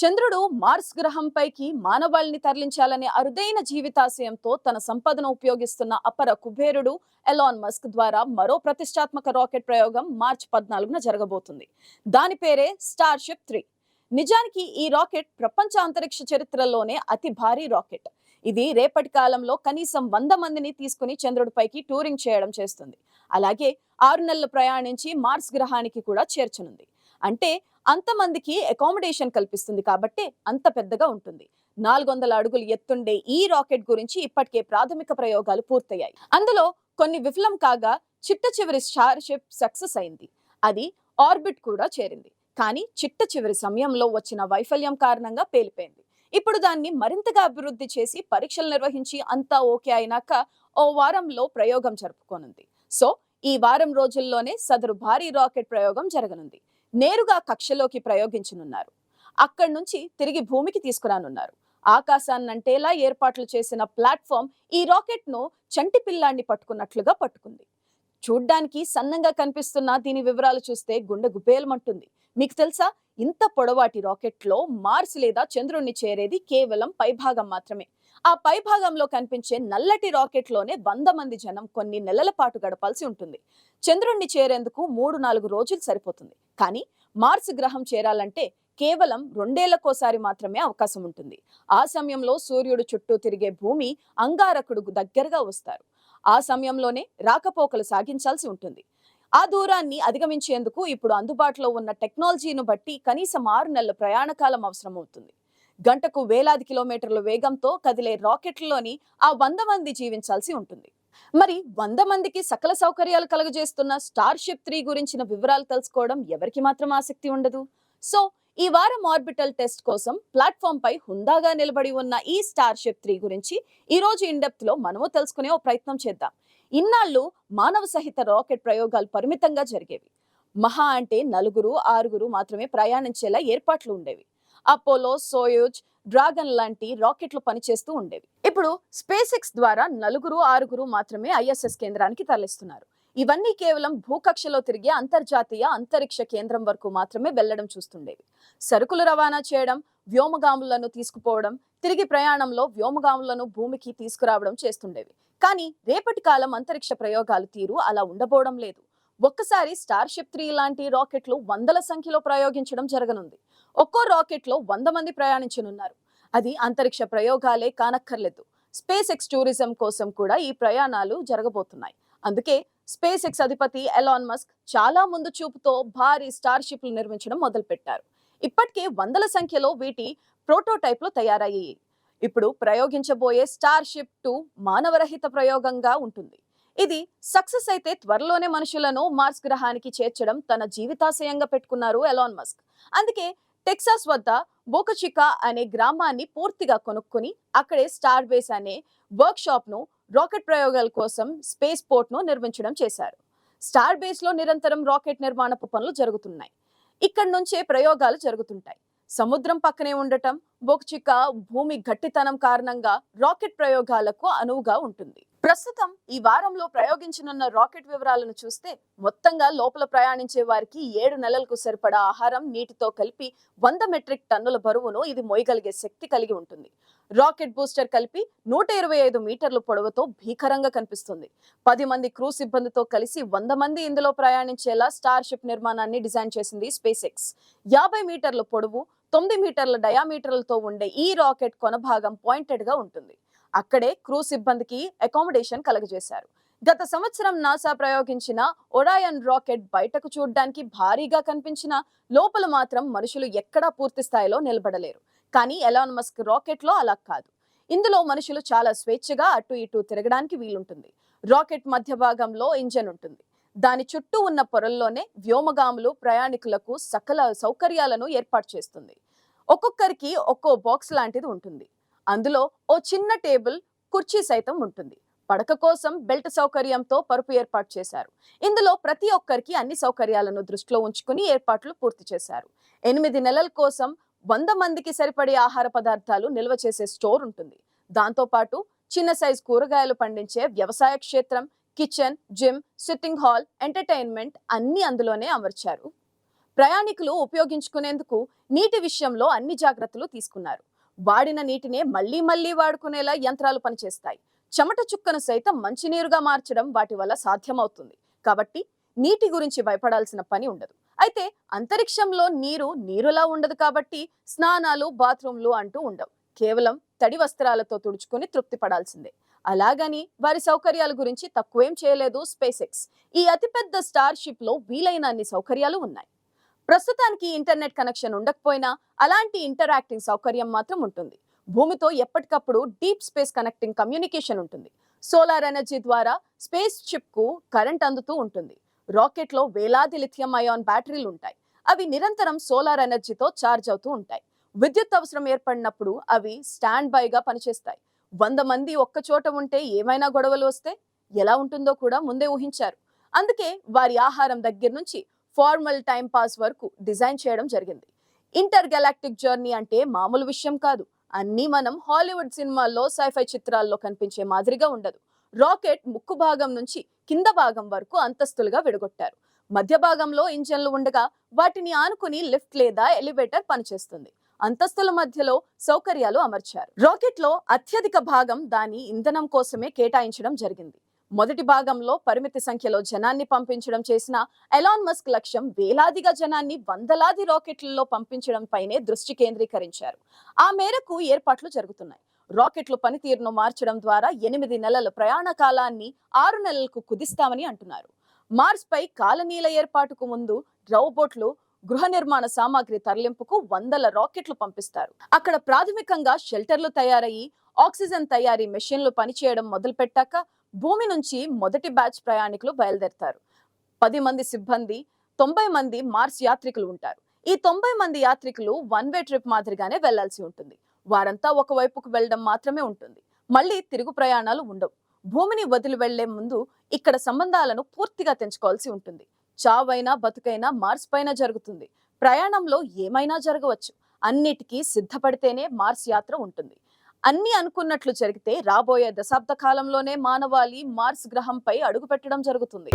చంద్రుడు మార్స్ గ్రహంపైకి మానవాళిని తరలించాలనే అరుదైన జీవితాశయంతో తన సంపదను ఉపయోగిస్తున్న అపర కుబేరుడు ఎలాన్ మస్క్ ద్వారా మరో ప్రతిష్టాత్మక రాకెట్ ప్రయోగం మార్చి పద్నాలుగున జరగబోతుంది. దాని పేరే స్టార్షిప్ త్రీ. నిజానికి ఈ రాకెట్ ప్రపంచ అంతరిక్ష చరిత్రలోనే అతి భారీ రాకెట్. ఇది రేపటి కాలంలో కనీసం వంద మందిని తీసుకుని చంద్రుడిపైకి టూరింగ్ చేయడం చేస్తుంది. అలాగే ఆరు నెలలు ప్రయాణించి మార్స్ గ్రహానికి కూడా చేర్చనుంది. అంటే అంతమందికి అకామిడేషన్ కల్పిస్తుంది కాబట్టి అంత పెద్దగా ఉంటుంది. నాలుగు వందల అడుగులు ఎత్తుండే ఈ రాకెట్ గురించి ఇప్పటికే ప్రాథమిక ప్రయోగాలు పూర్తయ్యాయి. అందులో కొన్ని విఫలం కాగా చిట్ట చివరి స్టార్షిప్ సక్సెస్ అయింది. అది ఆర్బిట్ కూడా చేరింది. కానీ చిట్ట చివరి సమయంలో వచ్చిన వైఫల్యం కారణంగా పేలిపోయింది. ఇప్పుడు దాన్ని మరింతగా అభివృద్ధి చేసి పరీక్షలు నిర్వహించి అంతా ఓకే అయినాక ఓ వారంలో ప్రయోగం జరుపుకోనుంది. సో ఈ వారం రోజుల్లోనే సదరు భారీ రాకెట్ ప్రయోగం జరగనుంది. నేరుగా కక్షలోకి ప్రయోగించనున్నారు. అక్కడి నుంచి తిరిగి భూమికి తీసుకురానున్నారు. ఆకాశాన్నంటేలా ఏర్పాట్లు చేసిన ప్లాట్ఫామ్ ఈ రాకెట్ను చంటి పిల్లాన్ని పట్టుకున్నట్లుగా పట్టుకుంది. చూడ్డానికి సన్నంగా కనిపిస్తున్న దీని వివరాలు చూస్తే గుండె గుబేలమంటుంది. మీకు తెలుసా? ఇంత పొడవాటి రాకెట్లో మార్స్ లేదా చంద్రుణ్ణి చేరేది కేవలం పైభాగం మాత్రమే. ఆ పైభాగంలో కనిపించే నల్లటి రాకెట్లోనే వంద మంది జనం కొన్ని నెలల పాటు గడపాల్సి ఉంటుంది. చంద్రుణ్ణి చేరేందుకు మూడు నాలుగు రోజులు సరిపోతుంది. కానీ మార్స్ గ్రహం చేరాలంటే కేవలం రెండేళ్ళకోసారి మాత్రమే అవకాశం ఉంటుంది. ఆ సమయంలో సూర్యుడు చుట్టూ తిరిగే భూమి అంగారకుడు దగ్గరగా వస్తారు. ఆ సమయంలోనే రాకపోకలు సాగించాల్సి ఉంటుంది. ఆ దూరాన్ని అధిగమించేందుకు ఇప్పుడు అందుబాటులో ఉన్న టెక్నాలజీని బట్టి కనీసం ఆరు నెలల ప్రయాణ కాలం అవసరం అవుతుంది గంటకు వేలాది కిలోమీటర్ల వేగంతో కదిలే రాకెట్లలోని ఆ వంద మంది జీవించాల్సి ఉంటుంది. మరి వంద మందికి సకల సౌకర్యాలు కలుగజేస్తున్న స్టార్ షిప్ త్రీ గురించిన వివరాలు తెలుసుకోవడం ఎవరికి మాత్రం ఆసక్తి ఉండదు. సో ఈ వారం ఆర్బిటల్ టెస్ట్ కోసం ప్లాట్ఫామ్ పై హుందాగా నిలబడి ఉన్న ఈ స్టార్ షిప్ త్రీ గురించి ఈ రోజు ఇన్లో మనము తెలుసుకునే ఓ ప్రయత్నం చేద్దాం. ఇన్నాళ్ళు మానవ సహిత రాకెట్ ప్రయోగాలు పరిమితంగా జరిగేవి. మహా అంటే నలుగురు ఆరుగురు మాత్రమే ప్రయాణించేలా ఏర్పాట్లు ఉండేవి. అపోలో సోయూజ్ డ్రాగన్ లాంటి రాకెట్లు పనిచేస్తూ ఉండేవి. ఇప్పుడు స్పేస్ ఎక్స్ ద్వారా నలుగురు ఆరుగురు మాత్రమే ఐఎస్ఎస్ కేంద్రానికి తరలిస్తున్నారు. ఇవన్నీ కేవలం భూకక్షలో తిరిగే అంతర్జాతీయ అంతరిక్ష కేంద్రం వరకు మాత్రమే వెళ్ళడం చూస్తుండేవి. సరుకులు రవాణా చేయడం వ్యోమగాములను తీసుకుపోవడం తిరిగి ప్రయాణంలో వ్యోమగాములను భూమికి తీసుకురావడం చేస్తుండేవి. కానీ రేపటి కాలం అంతరిక్ష ప్రయోగాలు తీరు అలా ఉండబోవడం లేదు. ఒక్కసారి స్టార్షిప్ త్రీ లాంటి రాకెట్లు వందల సంఖ్యలో ప్రయోగించడం జరగనుంది. ఒక్కో రాకెట్లో వంద మంది ప్రయాణించనున్నారు. అది అంతరిక్ష ప్రయోగాలే కానక్కర్లేదు. స్పేస్ ఎక్స్ టూరిజం కోసం కూడా ఈ ప్రయాణాలు జరగబోతున్నాయి. అందుకే స్పేస్ ఎక్స్ అధిపతి ఎలాన్ మస్క్ చాలా ముందు చూపుతో భారీ స్టార్షిప్లు నిర్మించడం మొదలుపెట్టారు. ఇప్పటికే వందల సంఖ్యలో వీటి ప్రోటోటైప్లు తయారయ్యాయి. ఇప్పుడు ప్రయోగించబోయే స్టార్షిప్ టూ మానవరహిత ప్రయోగంగా ఉంటుంది. ఇది సక్సెస్ అయితే త్వరలోనే మనుషులను మార్స్ గ్రహానికి చేర్చడం తన జీవితాశయంగా పెట్టుకున్నారు ఎలాన్ మస్క్. అందుకే టెక్సాస్ వద్ద బోకచికా అనే గ్రామాన్ని పూర్తిగా కొనుక్కొని అక్కడే స్టార్ బేస్ అనే వర్క్ షాప్ను రాకెట్ ప్రయోగాల కోసం స్పేస్ పోర్ట్ను నిర్మించడం చేశారు. స్టార్ బేస్లో నిరంతరం రాకెట్ నిర్మాణపు పనులు జరుగుతున్నాయి. ఇక్కడి నుంచే ప్రయోగాలు జరుగుతుంటాయి. సముద్రం పక్కనే ఉండటం బొక్చిక భూమి గట్టితనం కారణంగా రాకెట్ ప్రయోగాలకు అనువుగా ఉంటుంది. ప్రస్తుతం ఈ వారంలో ప్రయోగించనున్న రాకెట్ వివరాలను చూస్తే మొత్తంగా లోపల ప్రయాణించే వారికి ఏడు నెలలకు సరిపడా ఆహారం నీటితో కలిపి వంద మెట్రిక్ టన్నుల బరువును ఇది మోయగలిగే శక్తి కలిగి ఉంటుంది. రాకెట్ బూస్టర్ కలిపి నూట ఇరవై ఐదు మీటర్ల పొడవుతో భీకరంగా కనిపిస్తుంది. పది మంది క్రూ సిబ్బందితో కలిసి వంద మంది ఇందులో ప్రయాణించేలా స్టార్ షిప్ నిర్మాణాన్ని డిజైన్ చేసింది స్పేస్ ఎక్స్ యాభై మీటర్ల పొడవు తొమ్మిది మీటర్ల డయామీటర్లతో ఉండే ఈ రాకెట్ కొనభాగం పాయింటెడ్గా పాయింటెడ్గా ఉంటుంది. అక్కడే క్రూ సిబ్బందికి అకామిడేషన్ కలగజేశారు. గత సంవత్సరం నాసా ప్రయోగించిన ఒరాయన్ రాకెట్ బయటకు చూడడానికి భారీగా కనిపించిన లోపల మాత్రం మనుషులు ఎక్కడా పూర్తి స్థాయిలో నిలబడలేరు. కానీ ఎలాన్ మస్క్ రాకెట్లో అలా కాదు. ఇందులో మనుషులు చాలా స్వేచ్ఛగా అటు ఇటు తిరగడానికి వీలుంటుంది. రాకెట్ మధ్య భాగంలో ఇంజన్ ఉంటుంది. దాని చుట్టూ ఉన్న పొరల్లోనే వ్యోమగాములు ప్రయాణికులకు సకల సౌకర్యాలను ఏర్పాటు చేస్తుంది. ఒక్కొక్కరికి ఒక్కో బాక్స్ లాంటిది ఉంటుంది. అందులో ఓ చిన్న టేబుల్ కుర్చీ సైతం ఉంటుంది. పడక కోసం బెల్ట్ సౌకర్యంతో పరుపు ఏర్పాటు చేశారు. ఇందులో ప్రతి ఒక్కరికి అన్ని సౌకర్యాలను దృష్టిలో ఉంచుకుని ఏర్పాట్లు పూర్తి చేశారు. ఎనిమిది నెలల కోసం వంద మందికి సరిపడే ఆహార పదార్థాలు నిల్వ చేసే స్టోర్ ఉంటుంది. దాంతో పాటు చిన్న సైజ్ కూరగాయలు పండించే వ్యవసాయ క్షేత్రం kitchen gym sitting hall entertainment అన్ని అందులోనే అమర్చారు. ప్రయాణికులు ఉపయోగించుకునేందుకు నీటి విషయంలో అన్ని జాగ్రత్తలు తీసుకున్నారు. వాడిన నీటినే మళ్ళీ మళ్ళీ వాడుకునేలా యంత్రాలు పనిచేస్తాయి. చెమట చుక్కను సైతం మంచినీరుగా మార్చడం వాటి వల్ల సాధ్యమవుతుంది. కాబట్టి నీటి గురించి భయపడాల్సిన పని ఉండదు. అయితే అంతరిక్షంలో నీరు నీరులా ఉండదు కాబట్టి స్నానాలు బాత్రూంలు అంటూ ఉండవు. కేవలం తడి వస్త్రాలతో తుడుచుకుని తృప్తి పడాల్సిందే. అలాగని వారి సౌకర్యాల గురించి తక్కువేం చేయలేదు స్పేస్ ఎక్స్ ఈ అతిపెద్ద స్టార్ షిప్లో వీలైన అన్ని సౌకర్యాలు ఉన్నాయి. ప్రస్తుతానికి ఇంటర్నెట్ కనెక్షన్ ఉండకపోయినా అలాంటి ఇంటరాక్టింగ్ సౌకర్యం మాత్రం ఉంటుంది. భూమితో ఎప్పటికప్పుడు డీప్ స్పేస్ కనెక్టింగ్ కమ్యూనికేషన్ ఉంటుంది. సోలార్ ఎనర్జీ ద్వారా స్పేస్ షిప్కు కరెంట్ అందుతూ ఉంటుంది. రాకెట్లో వేలాది లిథియం అయాన్ బ్యాటరీలు ఉంటాయి. అవి నిరంతరం సోలార్ ఎనర్జీతో ఛార్జ్ అవుతూ ఉంటాయి. విద్యుత్ అవసరం ఏర్పడినప్పుడు అవి స్టాండ్ బైగా పనిచేస్తాయి. వంద మంది ఒక్క చోట ఉంటే ఏమైనా గొడవలు వస్తే ఎలా ఉంటుందో కూడా ముందే ఊహించారు. అందుకే వారి ఆహారం దగ్గర నుంచి ఫార్మల్ టైం పాస్ వరకు డిజైన్ చేయడం జరిగింది. ఇంటర్ గెలాక్టిక్ జర్నీ అంటే మామూలు విషయం కాదు. అన్నీ మనం హాలీవుడ్ సినిమాల్లో సైఫై చిత్రాల్లో కనిపించే మాదిరిగా ఉండదు. రాకెట్ ముక్కు భాగం నుంచి కింద భాగం వరకు అంతస్తులుగా విడగొట్టారు. మధ్య భాగంలో ఇంజన్లు ఉండగా వాటిని ఆనుకుని లిఫ్ట్ లేదా ఎలివేటర్ పనిచేస్తుంది. అంతస్తుల మధ్యలో సౌకర్యాలు అమర్చారు. రాకెట్లో అత్యధిక భాగం దాని ఇంధనం కోసమే కేటాయించడం జరిగింది. మొదటి భాగంలో పరిమితి సంఖ్యలో జనాన్ని పంపించడం చేసిన ఎలాన్ మస్క్ లక్ష్యం వేలాదిగా జనాన్ని వందలాది రాకెట్లలో పంపించడం పైనే దృష్టి కేంద్రీకరించారు. ఆ మేరకు ఏర్పాట్లు జరుగుతున్నాయి. రాకెట్లు పనితీరును మార్చడం ద్వారా ఎనిమిది నెలల ప్రయాణ కాలాన్ని ఆరు నెలలకు కుదిస్తామని అంటున్నారు. మార్స్ పై కాలనీల ఏర్పాటుకు ముందు రోబోట్లు గృహ నిర్మాణ సామాగ్రి తరలింపుకు వందల రాకెట్లు పంపిస్తారు. అక్కడ ప్రాథమికంగా షెల్టర్లు తయారయ్యి ఆక్సిజన్ తయారీ మెషిన్లు పనిచేయడం మొదలుపెట్టాక భూమి నుంచి మొదటి బ్యాచ్ ప్రయాణికులు బయలుదేరతారు. పది మంది సిబ్బంది తొంభై మంది మార్స్ యాత్రికులు ఉంటారు. ఈ తొంభై మంది యాత్రికులు వన్ వే ట్రిప్ మాదిరిగానే వెళ్ళాల్సి ఉంటుంది. వారంతా ఒకవైపుకు వెళ్ళడం మాత్రమే ఉంటుంది. మళ్ళీ తిరుగు ప్రయాణాలు ఉండవు. భూమిని వదిలి వెళ్ళే ముందు ఇక్కడ సంబంధాలను పూర్తిగా తెంచుకోవాల్సి ఉంటుంది. చావైనా బతుకైనా మార్స్ పైన జరుగుతుంది. ప్రయాణంలో ఏమైనా జరగవచ్చు. అన్నిటికీ సిద్ధపడితేనే మార్స్ యాత్ర ఉంటుంది. అన్ని అనుకున్నట్లు జరిగితే రాబోయే దశాబ్ద కాలంలోనే మానవాళి మార్స్ గ్రహంపై అడుగుపెట్టడం జరుగుతుంది.